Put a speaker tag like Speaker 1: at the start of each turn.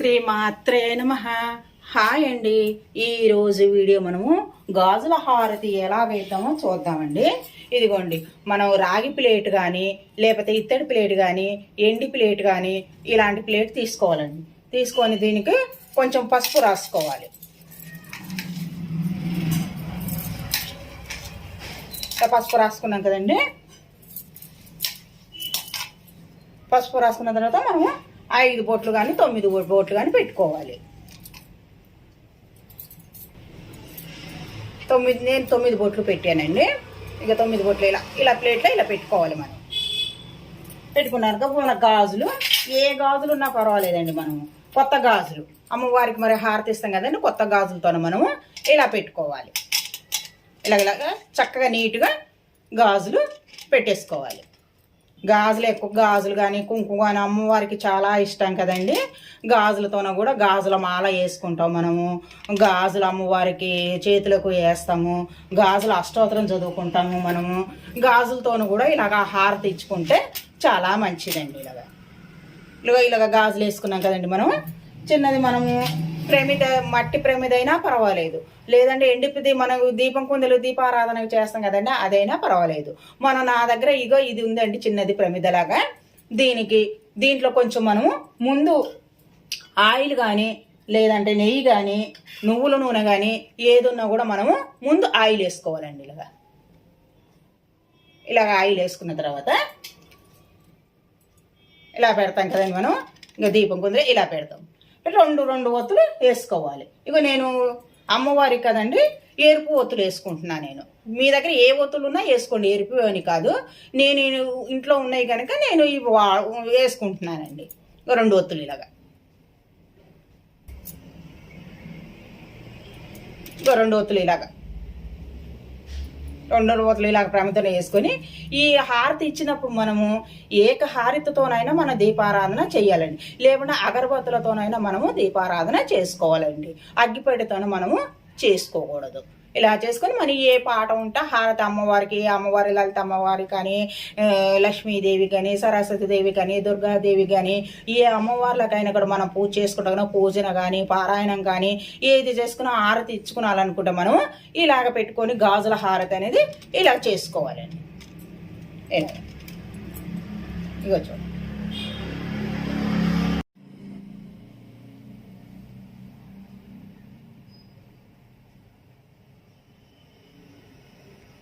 Speaker 1: శ్రీమాత్రే నమ. హాయ్ అండి. ఈరోజు వీడియో మనము గాజుల హారతి ఎలా వేద్దామో చూద్దామండి. ఇదిగోండి మనం రాగి ప్లేట్ కానీ లేకపోతే ఇత్తడి ప్లేట్ కానీ ఎండి ప్లేట్ కానీ ఇలాంటి ప్లేట్ తీసుకోవాలండి. తీసుకొని దీనికి కొంచెం పసుపు రాసుకోవాలి. పసుపు రాసుకున్నాం కదండి. పసుపు రాసుకున్న తర్వాత మనము ఐదు బొట్లు కానీ తొమ్మిది బొట్లు కానీ పెట్టుకోవాలి. తొమ్మిది నేను తొమ్మిది బొట్లు పెట్టానండి. ఇక తొమ్మిది బొట్లు ఇలా ఇలా ప్లేట్లో ఇలా పెట్టుకోవాలి మనం. పెట్టుకున్నాక మన గాజులు ఏ గాజులు ఉన్నా పర్వాలేదండి మనము కొత్త గాజులు. అమ్మవారికి మరి హారతి ఇస్తాం కదండి కొత్త గాజులతో మనము ఇలా పెట్టుకోవాలి. ఇలాగ ఇలాగ చక్కగా నీట్గా గాజులు పెట్టేసుకోవాలి. గాజులు ఎక్కువ గాజులు కానీ కుంకుమ కానీ అమ్మవారికి చాలా ఇష్టం కదండి. గాజులతోన కూడా గాజుల మాల వేసుకుంటాం మనము. గాజులు అమ్మవారికి చేతులకు వేస్తాము. గాజుల అష్టోత్తరం చదువుకుంటాము మనము. గాజులతోనూ కూడా ఇలాగ హారతి ఇచ్చుకుంటే చాలా మంచిదండి ఇలాగ. ఇలాగ ఇలాగ గాజులు వేసుకున్నాం కదండి మనం. చిన్నది మనము ప్రమిద మట్టి ప్రమిద అయినా పర్వాలేదు. లేదంటే ఎండిపోతే మనకు దీపం కుందలు దీపారాధన చేస్తాం కదండి అదైనా పర్వాలేదు. మనం నా దగ్గర ఇగో ఇది ఉందండి చిన్నది ప్రమిదలాగా. దీనికి దీంట్లో కొంచెం మనము ముందు ఆయిల్ కానీ లేదంటే నెయ్యి కానీ నువ్వుల నూనె కానీ ఏదున్నా కూడా మనము ముందు ఆయిల్ వేసుకోవాలండి ఇలాగా. ఇలాగ ఆయిల్ వేసుకున్న తర్వాత ఇలా పెడతాం కదండి మనం. ఇంకా దీపం కుందర ఇలా పెడతాం. రెండు రెండు ఒత్తులు వేసుకోవాలి. ఇక నేను అమ్మవారికి కదండి ఎరుపు ఒత్తులు వేసుకుంటున్నా నేను. మీ దగ్గర ఏ ఒత్తులు ఉన్నా వేసుకోండి ఎరుపు అని కాదు. నేను ఇంట్లో ఉన్నాయి కనుక నేను ఇవి వా వేసుకుంటున్నానండి. రెండు ఒత్తులు ఇలాగా. రెండు ఒత్తులు ఇలాగా. రెండు రోజులు ఇలాగ ప్రమిదలు వేసుకొని ఈ హారతి ఇచ్చినప్పుడు మనము ఏక హారతితోనైనా మన దీపారాధన చేయాలండి. లేకుండా అగరబత్తులతోనైనా మనము దీపారాధన చేసుకోవాలండి. అగ్గిపెట్టెతోనే మనము చేసుకోకూడదు. ఇలా చేసుకొని మరి ఏ పాట ఉంటే? హారతి అమ్మవారికి అమ్మవారి లలిత అమ్మవారి కానీ లక్ష్మీదేవి కానీ సరస్వతిదేవి కానీ దుర్గాదేవి కానీ ఏ అమ్మవార్లకైనా కూడా మనం పూజ చేసుకుంటాం పూజన కానీ పారాయణం కానీ ఏది చేసుకున్నా హారతి ఇచ్చుకోవాలనుకుంటే మనం ఇలాగ పెట్టుకొని గాజుల హారతి అనేది ఇలా చేసుకోవాలండి. ఇలా ఇగో చూడండి